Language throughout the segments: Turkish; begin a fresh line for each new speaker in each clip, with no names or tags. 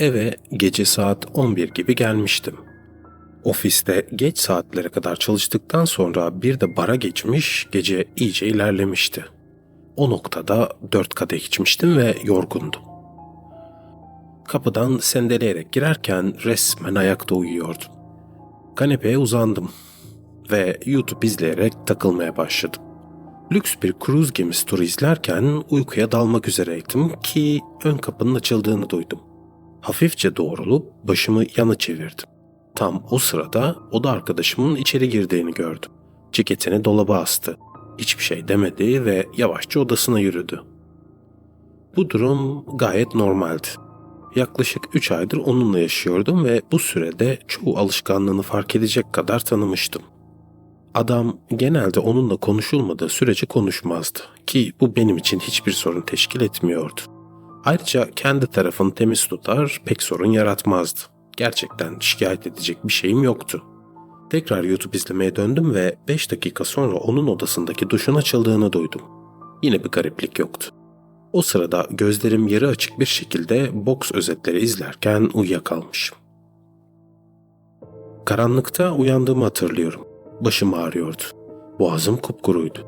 eve gece saat 11 gibi gelmiştim. Ofiste geç saatlere kadar çalıştıktan sonra bir de bara geçmiş, gece iyice ilerlemişti. O noktada dört kadeh içmiştim ve yorgundum. Kapıdan sendeleyerek girerken resmen ayakta uyuyordum. Kanepeye uzandım ve YouTube izleyerek takılmaya başladım. Lüks bir kruz gemisi turu izlerken uykuya dalmak üzereydim ki ön kapının açıldığını duydum. Hafifçe doğrulup başımı yana çevirdim. Tam o sırada oda arkadaşımın içeri girdiğini gördüm. Ceketini dolaba astı. Hiçbir şey demedi ve yavaşça odasına yürüdü. Bu durum gayet normaldi. Yaklaşık 3 aydır onunla yaşıyordum ve bu sürede çoğu alışkanlığını fark edecek kadar tanımıştım. Adam genelde onunla konuşulmadığı sürece konuşmazdı ki bu benim için hiçbir sorun teşkil etmiyordu. Ayrıca kendi tarafını temiz tutar, pek sorun yaratmazdı. Gerçekten şikayet edecek bir şeyim yoktu. Tekrar YouTube izlemeye döndüm ve 5 dakika sonra onun odasındaki duşun açıldığını duydum. Yine bir gariplik yoktu. O sırada gözlerim yarı açık bir şekilde boks özetleri izlerken uyuyakalmışım. Karanlıkta uyandığımı hatırlıyorum. Başım ağrıyordu. Boğazım kupkuruydu.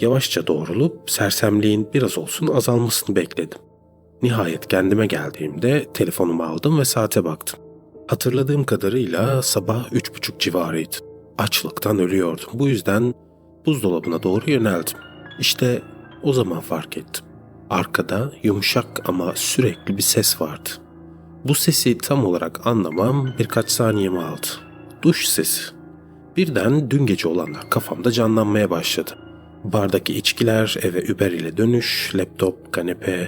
Yavaşça doğrulup sersemliğin biraz olsun azalmasını bekledim. Nihayet kendime geldiğimde telefonumu aldım ve saate baktım. Hatırladığım kadarıyla sabah üç buçuk civarıydı. Açlıktan ölüyordum. Bu yüzden buzdolabına doğru yöneldim. İşte o zaman fark ettim. Arkada yumuşak ama sürekli bir ses vardı. Bu sesi tam olarak anlamam birkaç saniyemi aldı. Duş sesi. Birden dün gece olanlar kafamda canlanmaya başladı. Bardaki içkiler, eve Uber ile dönüş, laptop, kanepe,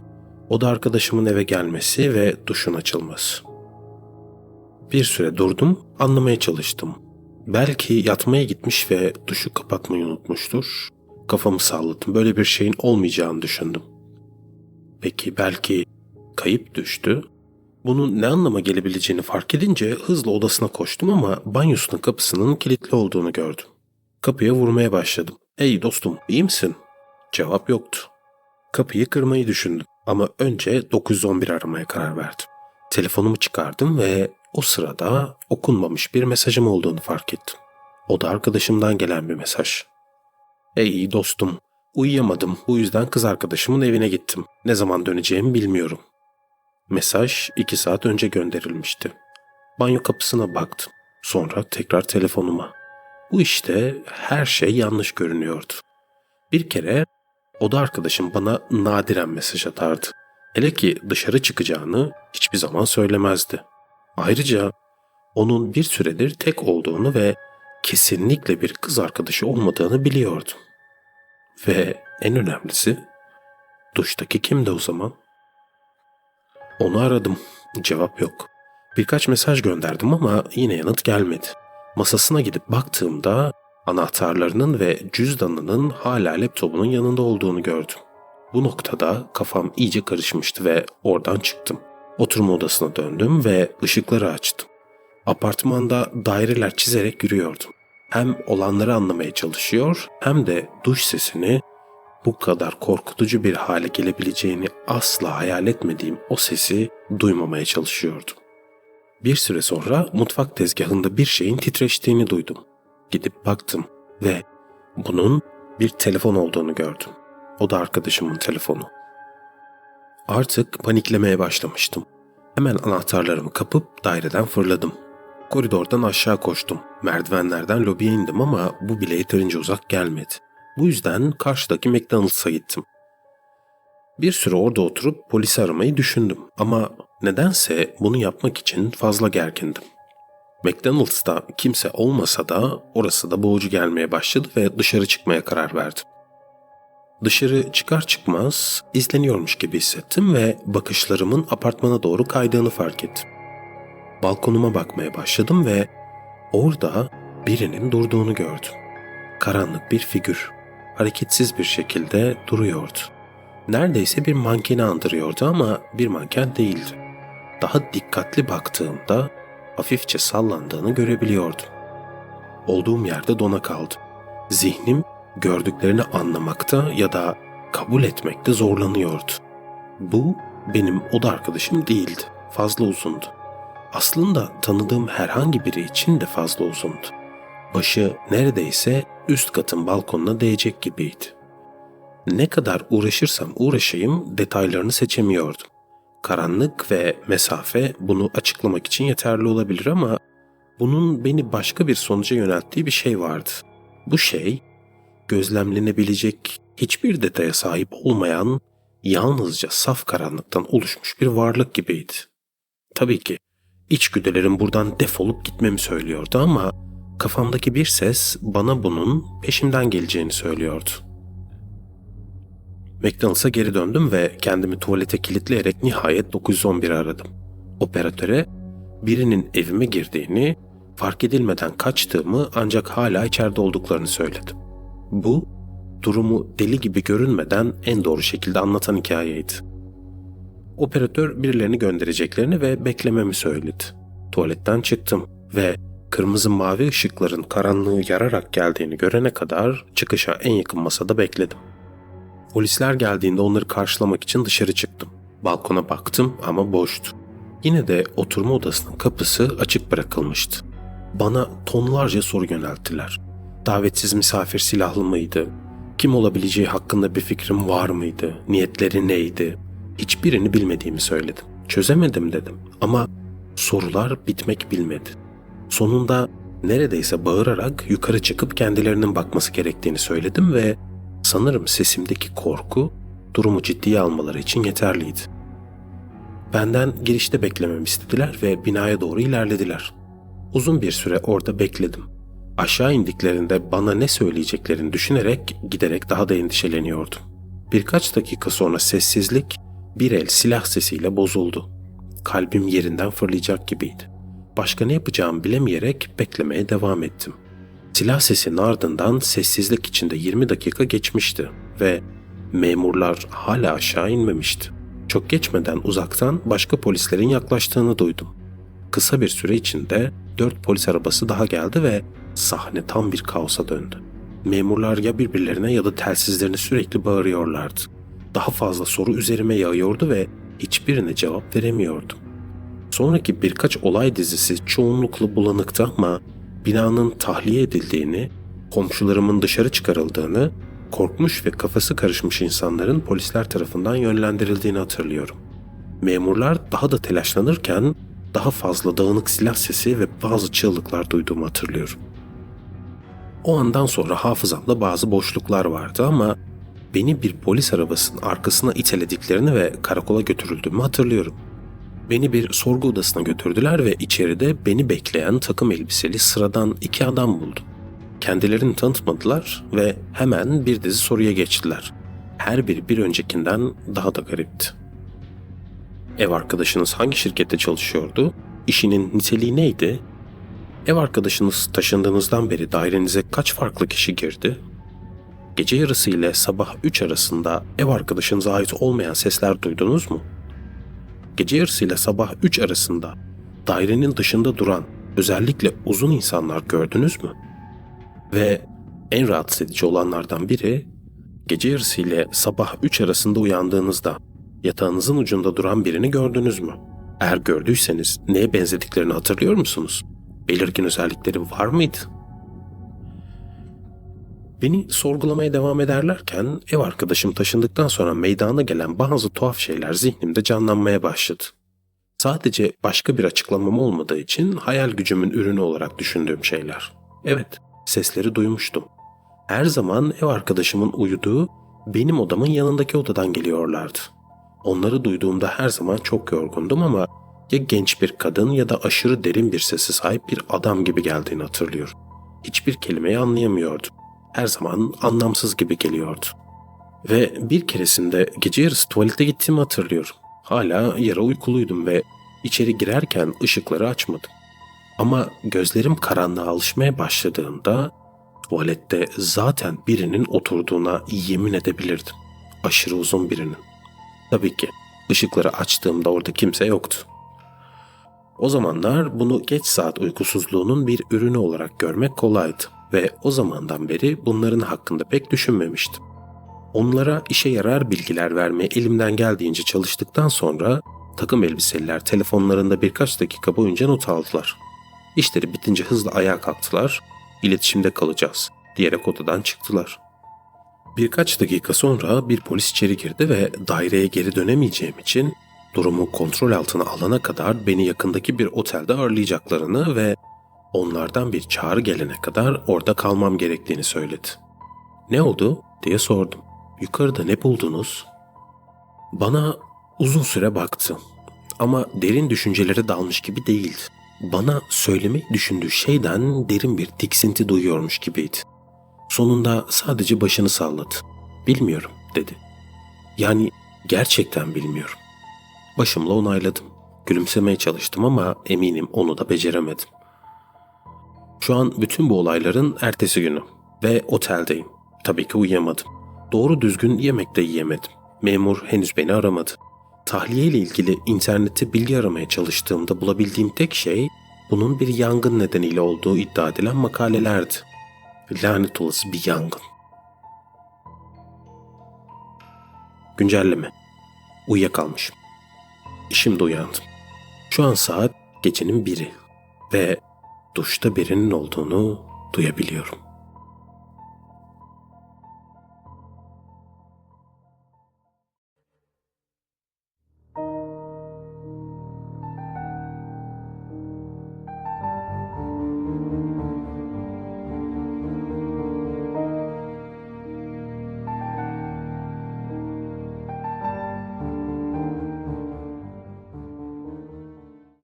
oda arkadaşımın eve gelmesi ve duşun açılması. Bir süre durdum, anlamaya çalıştım. Belki yatmaya gitmiş ve duşu kapatmayı unutmuştur. Kafamı salladım. Böyle bir şeyin olmayacağını düşündüm. Peki belki kayıp düştü? Bunun ne anlama gelebileceğini fark edince hızla odasına koştum ama banyosunun kapısının kilitli olduğunu gördüm. Kapıya vurmaya başladım. Hey dostum iyi misin? Cevap yoktu. Kapıyı kırmayı düşündüm ama önce 911 aramaya karar verdim. Telefonumu çıkardım ve o sırada okunmamış bir mesajım olduğunu fark ettim. O da arkadaşımdan gelen bir mesaj. Ey dostum, uyuyamadım. Bu yüzden kız arkadaşımın evine gittim. Ne zaman döneceğimi bilmiyorum. Mesaj iki saat önce gönderilmişti. Banyo kapısına baktım. Sonra tekrar telefonuma. Bu işte her şey yanlış görünüyordu. Bir kere oda arkadaşım bana nadiren mesaj atardı. Hele ki dışarı çıkacağını hiçbir zaman söylemezdi. Ayrıca onun bir süredir tek olduğunu ve kesinlikle bir kız arkadaşı olmadığını biliyordum. Ve en önemlisi duştaki kimdi o zaman? Onu aradım. Cevap yok. Birkaç mesaj gönderdim ama yine yanıt gelmedi. Masasına gidip baktığımda anahtarlarının ve cüzdanının hala laptopunun yanında olduğunu gördüm. Bu noktada kafam iyice karışmıştı ve oradan çıktım. Oturma odasına döndüm ve ışıkları açtım. Apartmanda daireler çizerek yürüyordum. Hem olanları anlamaya çalışıyor hem de duş sesini bu kadar korkutucu bir hale gelebileceğini asla hayal etmediğim o sesi duymamaya çalışıyordum. Bir süre sonra mutfak tezgahında bir şeyin titreştiğini duydum. Gidip baktım ve bunun bir telefon olduğunu gördüm. O da arkadaşımın telefonu. Artık paniklemeye başlamıştım. Hemen anahtarlarımı kapıp daireden fırladım. Koridordan aşağı koştum. Merdivenlerden lobiye indim ama bu bile yeterince uzak gelmedi. Bu yüzden karşıdaki McDonald's'a gittim. Bir süre orada oturup polisi aramayı düşündüm ama nedense bunu yapmak için fazla gergindim. McDonald's'ta kimse olmasa da orası da boğucu gelmeye başladı ve dışarı çıkmaya karar verdim. Dışarı çıkar çıkmaz izleniyormuş gibi hissettim ve bakışlarımın apartmana doğru kaydığını fark ettim. Balkonuma bakmaya başladım ve orada birinin durduğunu gördüm. Karanlık bir figür, hareketsiz bir şekilde duruyordu. Neredeyse bir mankeni andırıyordu ama bir manken değildi. Daha dikkatli baktığımda hafifçe sallandığını görebiliyordum. Olduğum yerde dona kaldım. Zihnim gördüklerini anlamakta ya da kabul etmekte zorlanıyordu. Bu benim oda arkadaşım değildi fazla uzundu. Aslında tanıdığım herhangi biri için de fazla uzundu. Başı neredeyse üst katın balkonuna değecek gibiydi. Ne kadar uğraşırsam uğraşayım detaylarını seçemiyordum. Karanlık ve mesafe bunu açıklamak için yeterli olabilir ama bunun beni başka bir sonuca yönelttiği bir şey vardı. Bu şey gözlemlenebilecek hiçbir detaya sahip olmayan yalnızca saf karanlıktan oluşmuş bir varlık gibiydi. Tabii ki içgüdülerim buradan defolup gitmemi söylüyordu ama kafamdaki bir ses bana bunun peşimden geleceğini söylüyordu. McDonald's'a geri döndüm ve kendimi tuvalete kilitleyerek nihayet 911'i aradım. Operatöre birinin evime girdiğini, fark edilmeden kaçtığımı ancak hala içeride olduklarını söyledim. Bu, durumu deli gibi görünmeden en doğru şekilde anlatan hikayeydi. Operatör birilerini göndereceklerini ve beklememi söyledi. Tuvaletten çıktım ve kırmızı mavi ışıkların karanlığı yararak geldiğini görene kadar çıkışa en yakın masada bekledim. Polisler geldiğinde onları karşılamak için dışarı çıktım. Balkona baktım ama boştu. Yine de oturma odasının kapısı açık bırakılmıştı. Bana tonlarca soru yönelttiler. Davetsiz misafir silahlı mıydı? Kim olabileceği hakkında bir fikrim var mıydı? Niyetleri neydi? Hiçbirini bilmediğimi söyledim. Çözemedim dedim ama sorular bitmek bilmedi. Sonunda neredeyse bağırarak yukarı çıkıp kendilerinin bakması gerektiğini söyledim ve sanırım sesimdeki korku durumu ciddiye almaları için yeterliydi. Benden girişte beklememi istediler ve binaya doğru ilerlediler. Uzun bir süre orada bekledim. Aşağı indiklerinde bana ne söyleyeceklerini düşünerek giderek daha da endişeleniyordum. Birkaç dakika sonra sessizlik bir el silah sesiyle bozuldu. Kalbim yerinden fırlayacak gibiydi. Başka ne yapacağımı bilemeyerek beklemeye devam ettim. Silah sesinin ardından sessizlik içinde 20 dakika geçmişti ve memurlar hala aşağı inmemişti. Çok geçmeden uzaktan başka polislerin yaklaştığını duydum. Kısa bir süre içinde dört polis arabası daha geldi ve sahne tam bir kaosa döndü. Memurlar ya birbirlerine ya da telsizlerine sürekli bağırıyorlardı. Daha fazla soru üzerime yağıyordu ve hiçbirine cevap veremiyordum. Sonraki birkaç olay dizisi çoğunlukla bulanıktı ama binanın tahliye edildiğini, komşularımın dışarı çıkarıldığını, korkmuş ve kafası karışmış insanların polisler tarafından yönlendirildiğini hatırlıyorum. Memurlar daha da telaşlanırken daha fazla dağınık silah sesi ve bazı çığlıklar duyduğumu hatırlıyorum. O andan sonra hafızamda bazı boşluklar vardı ama beni bir polis arabasının arkasına itelediklerini ve karakola götürüldüğümü hatırlıyorum. Beni bir sorgu odasına götürdüler ve içeride beni bekleyen takım elbiseli sıradan iki adam buldum. Kendilerini tanıtmadılar ve hemen bir dizi soruya geçtiler. Her biri bir öncekinden daha da garipti. Ev arkadaşınız hangi şirkette çalışıyordu? İşinin niteliği neydi? Ev arkadaşınız taşındığınızdan beri dairenize kaç farklı kişi girdi? Gece yarısı ile sabah 3 arasında ev arkadaşınıza ait olmayan sesler duydunuz mu? Gece yarısı ile sabah 3 arasında dairenin dışında duran özellikle uzun insanlar gördünüz mü? Ve en rahatsız edici olanlardan biri gece yarısı ile sabah 3 arasında uyandığınızda yatağınızın ucunda duran birini gördünüz mü? Eğer gördüyseniz neye benzediklerini hatırlıyor musunuz? Belirgin özellikleri var mıydı? Beni sorgulamaya devam ederlerken ev arkadaşım taşındıktan sonra meydana gelen bazı tuhaf şeyler zihnimde canlanmaya başladı. Sadece başka bir açıklamam olmadığı için hayal gücümün ürünü olarak düşündüğüm şeyler. Evet, sesleri duymuştum. Her zaman ev arkadaşımın uyuduğu benim odamın yanındaki odadan geliyorlardı. Onları duyduğumda her zaman çok yorgundum ama ya genç bir kadın ya da aşırı derin bir sesi sahip bir adam gibi geldiğini hatırlıyorum. Hiçbir kelimeyi anlayamıyordum. Her zaman anlamsız gibi geliyordu. Ve bir keresinde gece yarısı tuvalete gittiğimi hatırlıyorum. Hala yara uykuluydum ve içeri girerken ışıkları açmadım. Ama gözlerim karanlığa alışmaya başladığında tuvalette zaten birinin oturduğuna yemin edebilirdim. Aşırı uzun birinin. Tabii ki ışıkları açtığımda orada kimse yoktu. O zamanlar bunu geç saat uykusuzluğunun bir ürünü olarak görmek kolaydı ve o zamandan beri bunların hakkında pek düşünmemiştim. Onlara işe yarar bilgiler vermeye elimden geldiğince çalıştıktan sonra Takım elbiseliler telefonlarında birkaç dakika boyunca not aldılar. İşleri bitince hızla ayağa kalktılar. İletişimde kalacağız diyerek odadan çıktılar. Birkaç dakika sonra bir polis içeri girdi ve daireye geri dönemeyeceğim için durumu kontrol altına alana kadar beni yakındaki bir otelde ağırlayacaklarını ve onlardan bir çağrı gelene kadar orada kalmam gerektiğini söyledi. Ne oldu diye sordum. Yukarıda ne buldunuz? Bana uzun süre baktı ama derin düşüncelere dalmış gibi değildi. Bana söylemeyi düşündüğü şeyden derin bir tiksinti duyuyormuş gibiydi. Sonunda sadece başını salladı. Bilmiyorum dedi. Yani gerçekten bilmiyorum. Başımla onayladım. Gülümsemeye çalıştım ama eminim onu da beceremedim. Şu an bütün bu olayların ertesi günü ve oteldeyim. Tabii ki uyuyamadım. Doğru düzgün yemek de yiyemedim. Memur henüz beni aramadı. Tahliye ile ilgili internette bilgi aramaya çalıştığımda bulabildiğim tek şey bunun bir yangın nedeniyle olduğu iddia edilen makalelerdi. Lanet olası bir yangın. Güncelleme. Uyuyakalmışım. Şimdi uyandım. Şu an saat gecenin biri ve duşta birinin olduğunu duyabiliyorum.